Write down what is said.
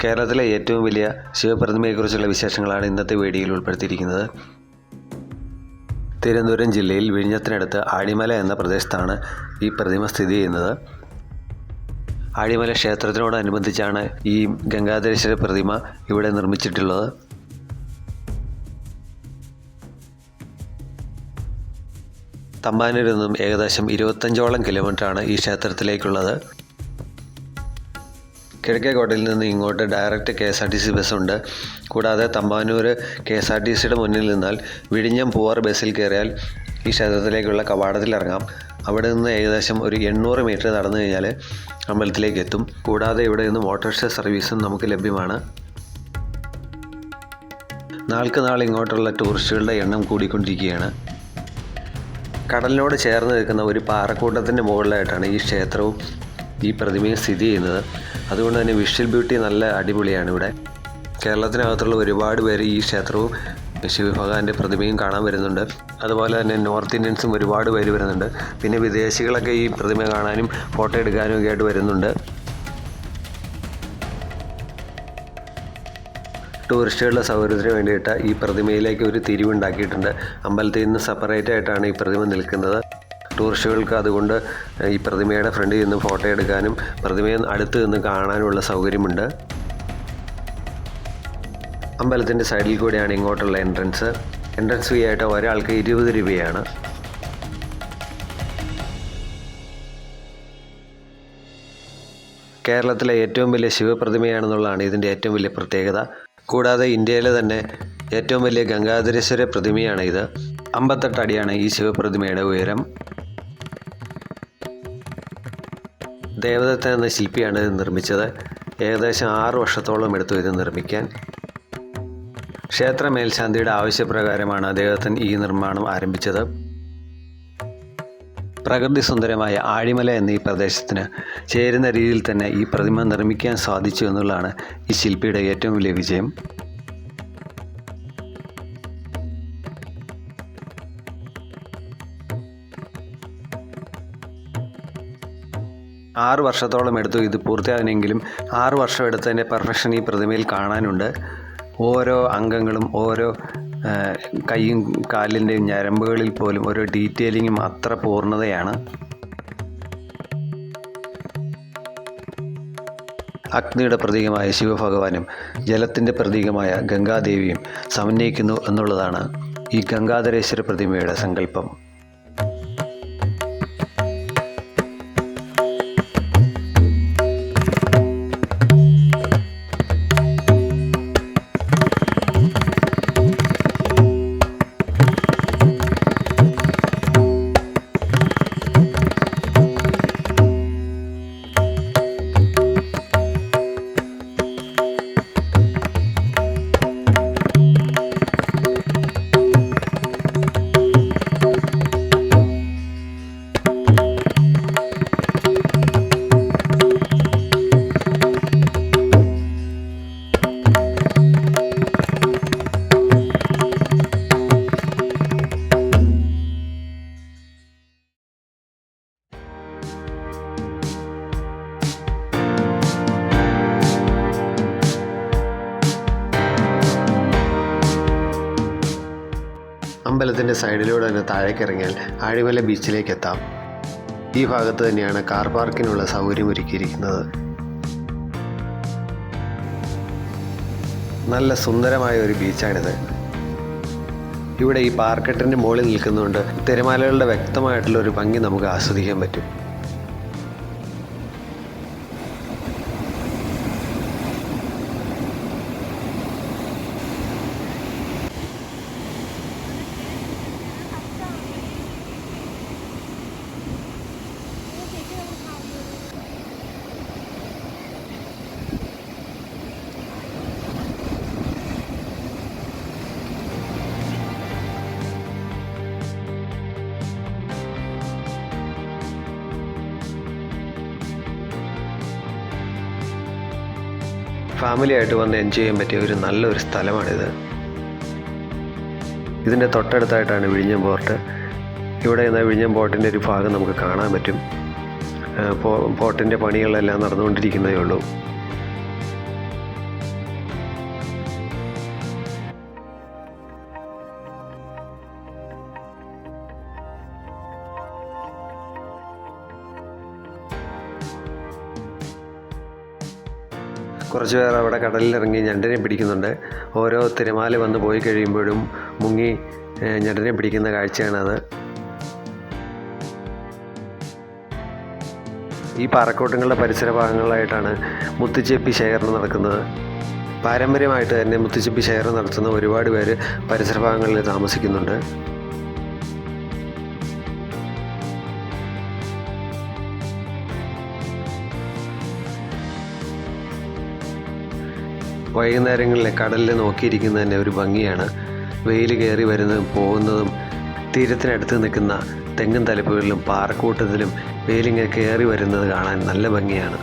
കേരളത്തിലെ ഏറ്റവും വലിയ ശിവപ്രതിമയെക്കുറിച്ചുള്ള വിശേഷങ്ങളാണ് ഇന്നത്തെ വീഡിയോയിൽ ഉൾപ്പെടുത്തിയിരിക്കുന്നത്. തിരുവനന്തപുരം ജില്ലയിൽ വിഴിഞ്ഞത്തിനടുത്ത് ആടിമല എന്ന പ്രദേശത്താണ് ഈ പ്രതിമ സ്ഥിതി ചെയ്യുന്നത്. ആടിമല ക്ഷേത്രത്തിനോടനുബന്ധിച്ചാണ് ഈ ഗംഗാധരേശ്വര പ്രതിമ ഇവിടെ നിർമ്മിച്ചിട്ടുള്ളത്. തമ്പാനൂരിൽ നിന്നും ഏകദേശം ഇരുപത്തഞ്ചോളം കിലോമീറ്ററാണ് ഈ ക്ഷേത്രത്തിലേക്കുള്ളത്. കിഴക്കേക്കോട്ടയിൽ നിന്ന് ഇങ്ങോട്ട് direct K S R T C ബസ്സുണ്ട്. കൂടാതെ Thampanoor K S R T സിയുടെ മുന്നിൽ നിന്നാൽ വിഴിഞ്ഞം പൂവാർ ബസ്സിൽ കയറിയാൽ ഈ ക്ഷേത്രത്തിലേക്കുള്ള കവാടത്തിൽ ഇറങ്ങാം. അവിടെ നിന്ന് ഏകദേശം ഒരു എണ്ണൂറ് മീറ്റർ നടന്നു കഴിഞ്ഞാൽ അമ്പലത്തിലേക്ക് എത്തും. കൂടാതെ ഇവിടെ നിന്ന് മോട്ടോർഷ സർവീസും നമുക്ക് ലഭ്യമാണ്. നാൾക്ക് നാൾ ഇങ്ങോട്ടുള്ള ടൂറിസ്റ്റുകളുടെ എണ്ണം കൂടിക്കൊണ്ടിരിക്കുകയാണ്. കടലിനോട് ചേർന്ന് നിൽക്കുന്ന ഒരു പാറക്കൂട്ടത്തിന്റെ മുകളിലായിട്ടാണ് ഈ ക്ഷേത്രവും ഈ പ്രതിമയും സ്ഥിതി ചെയ്യുന്നത്. അതുകൊണ്ട് തന്നെ വിഷ്വൽ ബ്യൂട്ടി നല്ല അടിപൊളിയാണ് ഇവിടെ. കേരളത്തിനകത്തുള്ള ഒരുപാട് പേര് ഈ ക്ഷേത്രവും ശിവഭഗവാന്റെ പ്രതിമയും കാണാൻ വരുന്നുണ്ട്. അതുപോലെ തന്നെ നോർത്ത് ഇന്ത്യൻസും ഒരുപാട് പേര് വരുന്നുണ്ട്. പിന്നെ വിദേശികളൊക്കെ ഈ പ്രതിമ കാണാനും ഫോട്ടോ എടുക്കാനും ഒക്കെ ആയിട്ട് വരുന്നുണ്ട്. ടൂറിസ്റ്റുകളുടെ സൗകര്യത്തിന് വേണ്ടിയിട്ട് ഈ പ്രതിമയിലേക്ക് ഒരു തിരിവുണ്ടാക്കിയിട്ടുണ്ട്. അമ്പലത്തിൽ നിന്ന് സെപ്പറേറ്റ് ആയിട്ടാണ് ഈ പ്രതിമ നിൽക്കുന്നത്. ടൂറിസ്റ്റുകൾക്ക് അതുകൊണ്ട് ഈ പ്രതിമയുടെ ഫ്രണ്ടിൽ നിന്ന് ഫോട്ടോ എടുക്കാനും പ്രതിമയെ അടുത്ത് നിന്ന് കാണാനുമുള്ള സൗകര്യമുണ്ട്. അമ്പലത്തിന്റെ സൈഡിൽ കൂടെയാണ് ഇങ്ങോട്ടുള്ള എൻട്രൻസ്. എൻട്രൻസ് ഫീ ആയിട്ട് ഒരാൾക്ക് ഇരുപത് രൂപയാണ്. കേരളത്തിലെ ഏറ്റവും വലിയ ശിവപ്രതിമയാണെന്നുള്ളതാണ് ഇതിന്റെ ഏറ്റവും വലിയ പ്രത്യേകത. കൂടാതെ ഇന്ത്യയിലെ തന്നെ ഏറ്റവും വലിയ ഗംഗാധരേശ്വര പ്രതിമയാണ് ഇത്. അമ്പത്തെട്ട് അടിയാണ് ഈ ശിവപ്രതിമയുടെ ഉയരം. ദേവദത്ത എന്ന ശില്പിയാണ് ഇത് നിർമ്മിച്ചത്. ഏകദേശം ആറ് വർഷത്തോളം എടുത്തു ഇത് നിർമ്മിക്കാൻ. ക്ഷേത്ര മേൽശാന്തിയുടെ ആവശ്യപ്രകാരമാണ് ദേവദത്തൻ ഈ നിർമ്മാണം ആരംഭിച്ചത്. പ്രകൃതി സുന്ദരമായ ആഴിമല എന്ന ഈ പ്രദേശത്തിന് ചേരുന്ന രീതിയിൽ തന്നെ ഈ പ്രതിമ നിർമ്മിക്കാൻ സാധിച്ചു എന്നുള്ളതാണ് ഈ ശില്പിയുടെ ഏറ്റവും വലിയ വിജയം. ആറ് വർഷത്തോളം എടുത്തു. ഇത് പൂർത്തിയാകണമെങ്കിലും ആറ് വർഷം എടുത്തതിന്റെ പെർഫെക്ഷൻ ഈ പ്രതിമയിൽ കാണാനുണ്ട്. ഓരോ അംഗങ്ങളും ഓരോ കൈയും കാലിന്റെയും ഞരമ്പുകളിൽ പോലും ഓരോ ഡീറ്റെയിലിങ്ങും അത്ര പൂർണതയാണ്. അഗ്നിയുടെ പ്രതീകമായ ശിവഭഗവാനും ജലത്തിന്റെ പ്രതീകമായ ഗംഗാദേവിയും സമന്വയിക്കുന്നു എന്നുള്ളതാണ് ഈ ഗംഗാധരേശ്വര പ്രതിമയുടെ സങ്കല്പം. അമ്പലത്തിന്റെ സൈഡിലൂടെ തന്നെ താഴേക്ക് ഇറങ്ങിയാൽ ആഴിമല ബീച്ചിലേക്ക് എത്താം ഈ ഭാഗത്ത് തന്നെയാണ് കാർ പാർക്കിനുള്ള സൗകര്യം ഒരുക്കിയിരിക്കുന്നത് നല്ല സുന്ദരമായ ഒരു ബീച്ചാണിത്. ഇവിടെ ഈ പാർക്കെട്ടിന്റെ മുകളിൽ നിൽക്കുന്നതുകൊണ്ട് തിരമാലകളുടെ വ്യക്തമായിട്ടുള്ള ഒരു ഭംഗി നമുക്ക് ആസ്വദിക്കാൻ പറ്റും. ഫാമിലി ആയിട്ട് വന്ന് എൻജോയ് ചെയ്യാൻ പറ്റിയ ഒരു നല്ലൊരു സ്ഥലമാണിത്. ഇതിന്റെ തൊട്ടടുത്തായിട്ടാണ് വിഴിഞ്ഞം പോർട്ട്. ഇവിടെ നിന്ന് വിഴിഞ്ഞം പോർട്ടിന്റെ ഒരു ഭാഗം നമുക്ക് കാണാൻ പറ്റും. പോർട്ടിന്റെ പണികളെല്ലാം നടന്നുകൊണ്ടിരിക്കുന്നതേ ഉള്ളൂ. കുറച്ച് പേർ അവിടെ കടലിലിറങ്ങി ഞണ്ടിനെ പിടിക്കുന്നുണ്ട്. ഓരോ തിരമാല വന്ന് പോയി കഴിയുമ്പോഴും മുങ്ങി ഞണ്ടിനെ പിടിക്കുന്ന കാഴ്ചയാണത്. ഈ പാറക്കൂട്ടങ്ങളുടെ പരിസര ഭാഗങ്ങളിലായിട്ടാണ് മുത്തുച്ചേപ്പി ശേഖരണം നടക്കുന്നത്. പാരമ്പര്യമായിട്ട് തന്നെ മുത്തുച്ചേപ്പി ശേഖരണം നടത്തുന്ന ഒരുപാട് പേര് പരിസര ഭാഗങ്ങളിൽ താമസിക്കുന്നുണ്ട്. വൈകുന്നേരങ്ങളിൽ കടലിൽ നോക്കിയിരിക്കുന്നത് തന്നെ ഒരു ഭംഗിയാണ്. വെയിൽ കയറി വരുന്നതും പോകുന്നതും തീരത്തിനടുത്ത് നിൽക്കുന്ന തെങ്ങും തലപ്പുകളിലും പാറക്കൂട്ടത്തിലും വെയിലിങ്ങനെ കയറി വരുന്നത് കാണാൻ നല്ല ഭംഗിയാണ്.